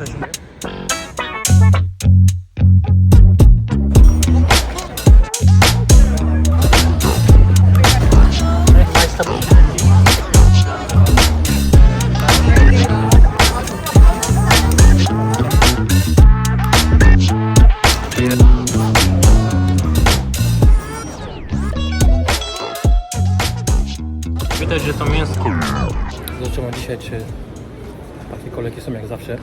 jesteśmy. Widać, że to mięsko. Zobaczymy dzisiaj, czy takie kolejki są jak zawsze.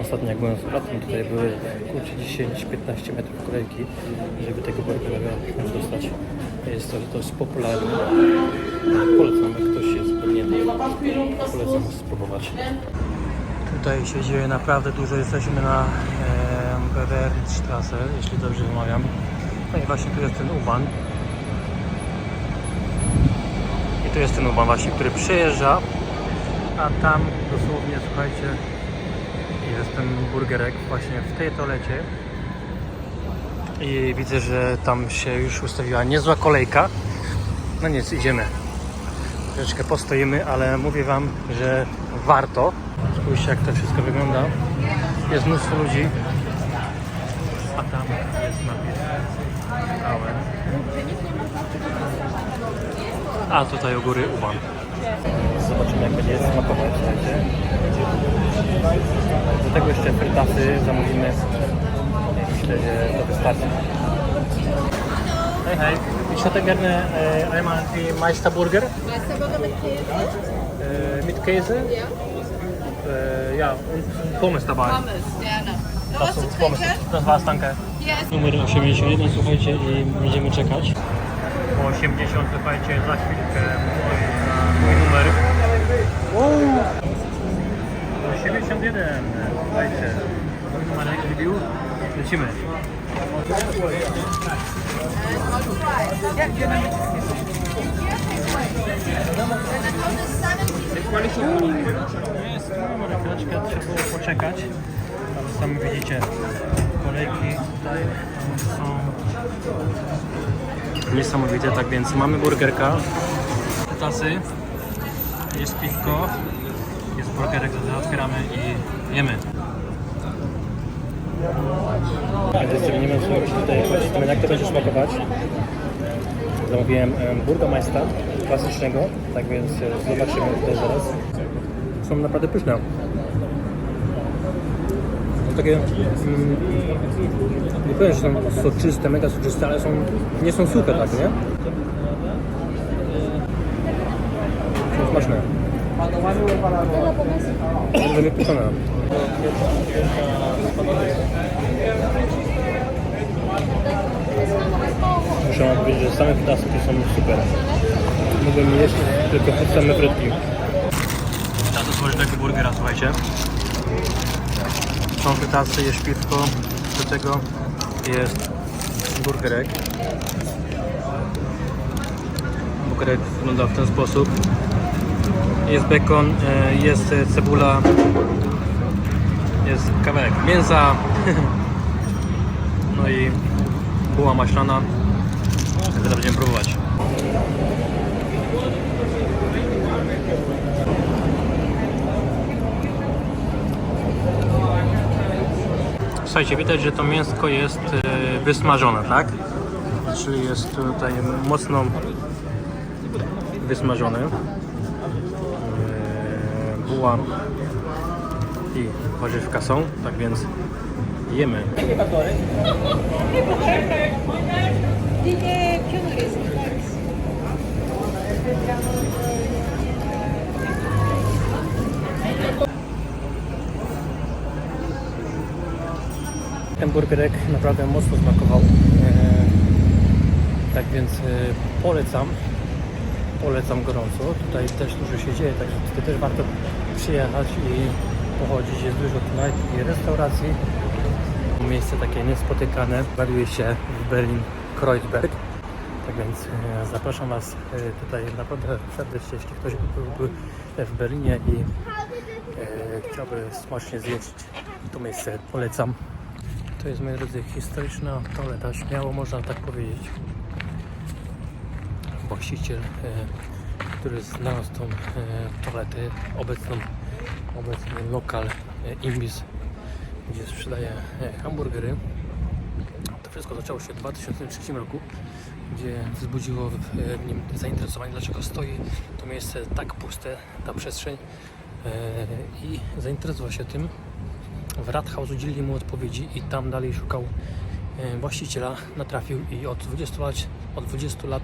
Ostatnio jak byłem z bratem, tutaj były kurczę 10-15 metrów kolejki, żeby tego burgera dostać. Jest to dość popularne. Polecam, jak ktoś jest zgodnięty, polecam spróbować. Tutaj się dzieje naprawdę dużo. Jesteśmy na e, Beveritzstrasse, jeśli dobrze wymawiam. No i właśnie tu jest ten uban. I tu jest ten uban właśnie, który przejeżdża, a tam dosłownie, słuchajcie, jest ten burgerek właśnie w tej toalecie. I widzę, że tam się już ustawiła niezła kolejka. No nic, idziemy. Troszeczkę postoimy, ale mówię Wam, że warto. Spójrzcie, jak to wszystko wygląda. Jest mnóstwo ludzi. A tam jest napis. A tutaj u góry Uban. Jak będzie smakować. Słuchajcie. Do tego jeszcze frytasy zamówimy. Myślę, że to wystarczy. Hej, hej. Ich hätte gerne äh, einmal die Meisterburger Meisterburger mit Käse? äh, mit Käse. Ja. Äh, ja, und Pommes dabei. Pommes, gerne. Noch Das, was zu Pommes. das war's, danke. Numer 81, słuchajcie, i będziemy czekać. Po 80, słuchajcie, za chwilkę Lecimy. Chwileczkę trzeba było poczekać. Sami widzicie, kolejki tutaj są niesamowite, tak więc mamy burgerka, tasy, jest piwko, jest burgerek, to otwieramy i jemy. Nie wiem, co tutaj zobaczymy, jak to będzie smakować. Zamówiłem em, Burgermeister klasycznego, tak więc e, zobaczymy tutaj zaraz. Są naprawdę pyszne. Są takie, mm, nie powiem, że są soczyste, mega soczyste, ale są, nie są suche tak, nie? Są smaczne. Bardzo wypieczone. Muszę wam powiedzieć, że same frytasy są super. Mógłbym jeść tylko same frytki. Czas otworzyć tego burgera, słuchajcie. Są frytasy, jest piwko, do tego jest burgerek. Burgerek wygląda w ten sposób. Jest bekon, e, jest e, cebula, jest kawałek mięsa, no i buła maślana. Teraz będziemy próbować. Słuchajcie, widać, że to mięsko jest e, wysmażone, tak? Czyli jest tutaj mocno wysmażone. I warzywka są, tak więc jemy. Ten burgerek naprawdę mocno smakował. E, tak więc e, polecam. Polecam gorąco. Tutaj też dużo się dzieje, także tutaj też warto przyjechać i pochodzić. Jest dużo knajp i restauracji. Miejsce takie niespotykane. Znajduje się w Berlin Kreuzberg. Tak więc e, zapraszam Was e, tutaj naprawdę serdecznie, jeśli ktoś byłby w Berlinie i e, chciałby smacznie zjeść to miejsce, polecam. To jest, moi drodzy, historyczna toaleta, śmiało można tak powiedzieć. Właściciel, który znalazł tą e, toaletę, obecną, obecny lokal, e, imbis, gdzie sprzedaje e, hamburgery. To wszystko zaczęło się w 2003 roku, gdzie wzbudziło w w nim zainteresowanie, dlaczego stoi to miejsce tak puste, ta przestrzeń e, i zainteresował się tym. W Rathaus udzielili mu odpowiedzi i tam dalej szukał e, właściciela, natrafił i od 20 lat, od 20 lat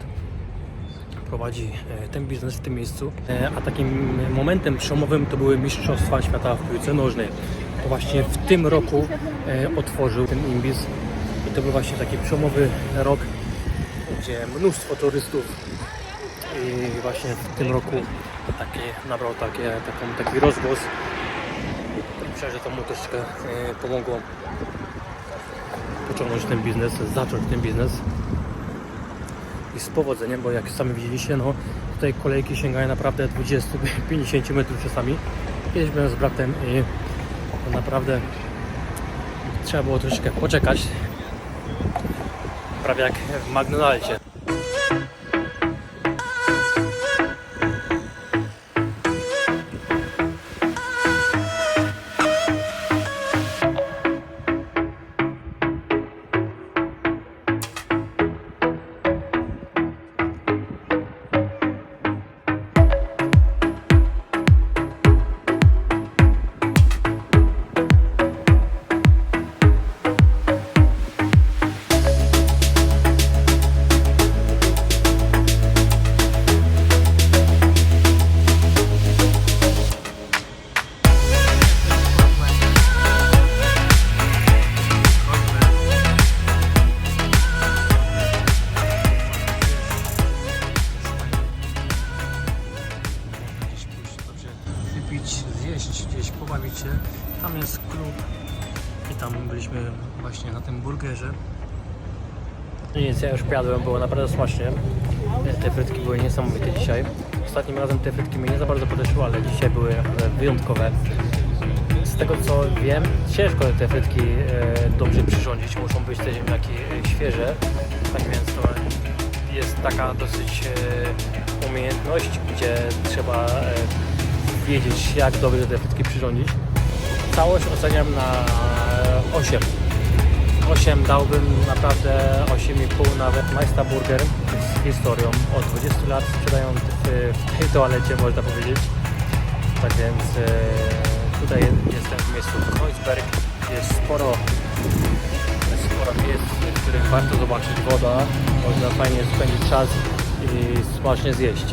prowadzi e, ten biznes w tym miejscu. E, A takim momentem przełomowym to były Mistrzostwa Świata w piłce nożnej. To właśnie w tym roku e, otworzył ten imbis i to był właśnie taki przełomowy rok, gdzie mnóstwo turystów i właśnie w tym roku takie, nabrał takie, taką, taki rozgłos. Myślę, że to mu troszeczkę pomogło pociągnąć ten biznes, zacząć ten biznes i z powodzeniem, bo jak sami widzieliście, no tutaj kolejki sięgają naprawdę 20-50 metrów czasami. Kiedyś byłem z bratem i to naprawdę trzeba było troszeczkę poczekać. Prawie jak w McDonaldzie. Burgerze. Nic, ja już jadłem, było naprawdę smacznie. Te frytki były niesamowite dzisiaj. Ostatnim razem te frytki mi nie za bardzo podeszły, ale dzisiaj były wyjątkowe. Z tego co wiem, ciężko te frytki e, dobrze przyrządzić, muszą być te ziemniaki e, świeże. Tak więc to jest taka dosyć e, umiejętność, gdzie trzeba e, wiedzieć jak dobrze te frytki przyrządzić. Całość oceniam na 8. 8 dałbym naprawdę 8,5 nawet. Majsta Burger z historią. Od 20 lat sprzedają w, w tej toalecie można powiedzieć. Tak więc e, tutaj jestem w miejscu Kreuzberg. Jest sporo, sporo miejsc, w których warto zobaczyć woda. Można fajnie spędzić czas i smacznie zjeść.